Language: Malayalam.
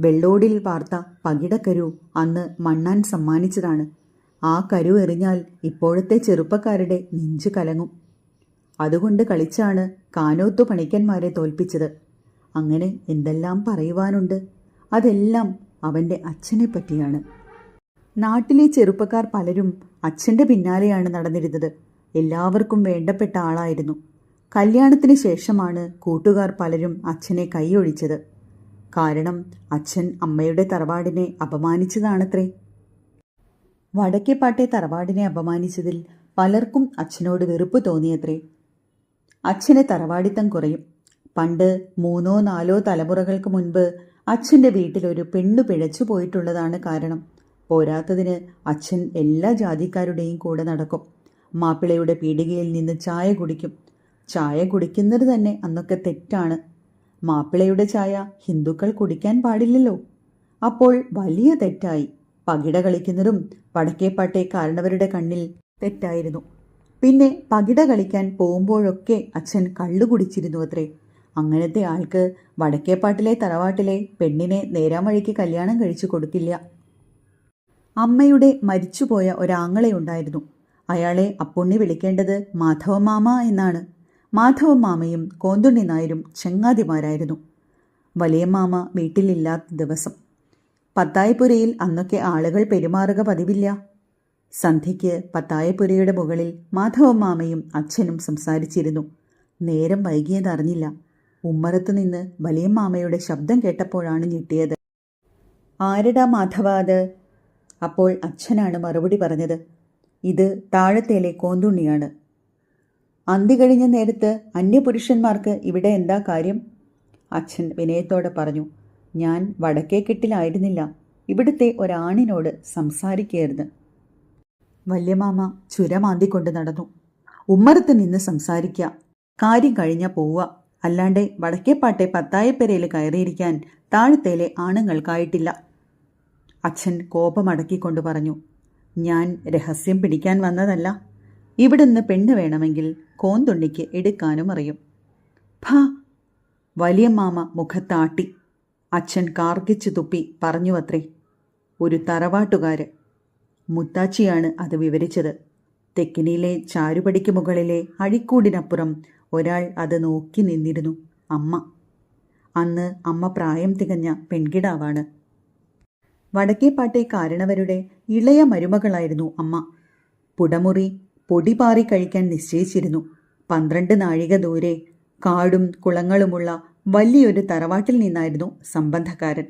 വെള്ളോടിൽ വാർത്ത പകിടക്കരു അന്ന് മണ്ണാൻ സമ്മാനിച്ചതാണ്. ആ കരു എറിഞ്ഞാൽ ഇപ്പോഴത്തെ ചെറുപ്പക്കാരുടെ നെഞ്ചു കലങ്ങും. അതുകൊണ്ട് കളിച്ചാണ് കാനോത്തു പണിക്കന്മാരെ തോൽപ്പിച്ചത്. അങ്ങനെ എന്തെല്ലാം പറയുവാനുണ്ട്? അതെല്ലാം അവന്റെ അച്ഛനെ പറ്റിയാണ്. നാട്ടിലെ ചെറുപ്പക്കാർ പലരും അച്ഛന്റെ പിന്നാലെയാണ് നടന്നിരുന്നത്. എല്ലാവർക്കും വേണ്ടപ്പെട്ട ആളായിരുന്നു. കല്യാണത്തിന് ശേഷമാണ് കൂട്ടുകാർ പലരും അച്ഛനെ കൈയൊഴിച്ചത്. കാരണം അച്ഛൻ അമ്മയുടെ തറവാടിനെ അപമാനിച്ചതാണത്രേ. വടക്കേപ്പാട്ടെ തറവാടിനെ അപമാനിച്ചതിൽ പലർക്കും അച്ഛനോട് വെറുപ്പ് തോന്നിയത്രേ. അച്ഛന് തറവാടിത്തം കുറയും. പണ്ട് മൂന്നോ നാലോ തലമുറകൾക്ക് മുൻപ് അച്ഛന്റെ വീട്ടിലൊരു പെണ്ണു പിഴച്ചു പോയിട്ടുള്ളതാണ് കാരണം. പോരാത്തതിന് അച്ഛൻ എല്ലാ ജാതിക്കാരുടെയും കൂടെ നടക്കും. മാപ്പിളയുടെ പീടികയിൽ നിന്ന് ചായ കുടിക്കും. ചായ കുടിക്കുന്നത് തന്നെ അന്നൊക്കെ തെറ്റാണ്. മാപ്പിളയുടെ ചായ ഹിന്ദുക്കൾ കുടിക്കാൻ പാടില്ലല്ലോ. അപ്പോൾ വലിയ തെറ്റായി. പകിട കളിക്കുന്നതും വടക്കേപ്പാട്ടെ കാരണവരുടെ കണ്ണിൽ തെറ്റായിരുന്നു. പിന്നെ പകിട കളിക്കാൻ പോകുമ്പോഴൊക്കെ അച്ഛൻ കള്ളു കുടിച്ചിരുന്നു അത്രേ അങ്ങനത്തെ ആൾക്ക് വടക്കേപ്പാട്ടിലെ തറവാട്ടിലെ പെണ്ണിനെ നേരാം വഴിക്ക് കല്യാണം കഴിച്ചു കൊടുക്കില്ല. അമ്മയുടെ മരിച്ചുപോയ ഒരാങ്ങളെ ഉണ്ടായിരുന്നു. അയാളെ അപ്പുണ്ണി വിളിക്കേണ്ടത് മാധവമാമ എന്നാണ്. മാധവമാമയും കോന്തുണ്ണി നായരും ചങ്ങാതിമാരായിരുന്നു. വലിയമാമ വീട്ടിലില്ലാത്ത ദിവസം. പത്തായപ്പുരയിൽ അന്നൊക്കെ ആളുകൾ പെരുമാറുക പതിവില്ല. സന്ധ്യയ്ക്ക് പത്തായപ്പുരയുടെ മുകളിൽ മാധവ മാമയും അച്ഛനും സംസാരിച്ചിരുന്നു. നേരം വൈകിയതറിഞ്ഞില്ല ഉമ്മറത്തു നിന്ന് വലിയ മാമയുടെ ശബ്ദം കേട്ടപ്പോഴാണ് ഞെട്ടിയത്. ആരടാ മാധവ അത്? അപ്പോൾ അച്ഛനാണ് മറുപടി പറഞ്ഞത്. ഇത് താഴത്തേലെ കോന്തുണ്ണിയാണ്. അന്തി കഴിഞ്ഞ നേരത്ത് അന്യപുരുഷന്മാർക്ക് ഇവിടെ എന്താ കാര്യം? അച്ഛൻ വിനയത്തോടെ പറഞ്ഞു ഞാൻ വടക്കേക്കെട്ടിലായിരുന്നില്ല ഇവിടുത്തെ ഒരാണിനോട് സംസാരിക്കരുത്. വല്യമാമ ചുരമാന്തിക്കൊണ്ട് നടന്നു. ഉമ്മറത്ത് നിന്ന് സംസാരിക്ക. കാര്യം കഴിഞ്ഞാൽ പോവുക. അല്ലാണ്ട് വടക്കേപ്പാട്ടെ പത്തായപ്പെരയിൽ കയറിയിരിക്കാൻ താഴത്തേലെ ആണുങ്ങൾക്കായിട്ടില്ല. അച്ഛൻ കോപമടക്കിക്കൊണ്ട് പറഞ്ഞു ഞാൻ രഹസ്യം പിടിക്കാൻ വന്നതല്ല. ഇവിടുന്ന് പെണ്ണ് വേണമെങ്കിൽ കോന്തുണ്ണിക്ക് എടുക്കാനും അറിയും. ഭാ വലിയമ്മാമ മുഖത്താട്ടി. അച്ഛൻ കാർഗിച്ചു തുപ്പി പറഞ്ഞു അത്രേ ഒരു തറവാട്ടുകാര് മുത്താച്ചിയാണ് അത് വിവരിച്ചത്. തെക്കിനിയിലെ ചാരുപടിക്ക് മുകളിലെ അഴിക്കൂടിനപ്പുറം ഒരാൾ അത് നോക്കി നിന്നിരുന്നു. അമ്മ. അന്ന് അമ്മ പ്രായം തികഞ്ഞ പെൺകിടാവാണ്. വടക്കേപ്പാട്ടെ കാരണവരുടെ ഇളയ മരുമകളായിരുന്നു അമ്മ. പുടമുറി പൊടിപാറി കഴിക്കാൻ നിശ്ചയിച്ചിരുന്നു. പന്ത്രണ്ട് നാഴിക ദൂരെ കാടും കുളങ്ങളുമുള്ള വലിയൊരു തറവാട്ടിൽ നിന്നായിരുന്നു സംബന്ധക്കാരൻ.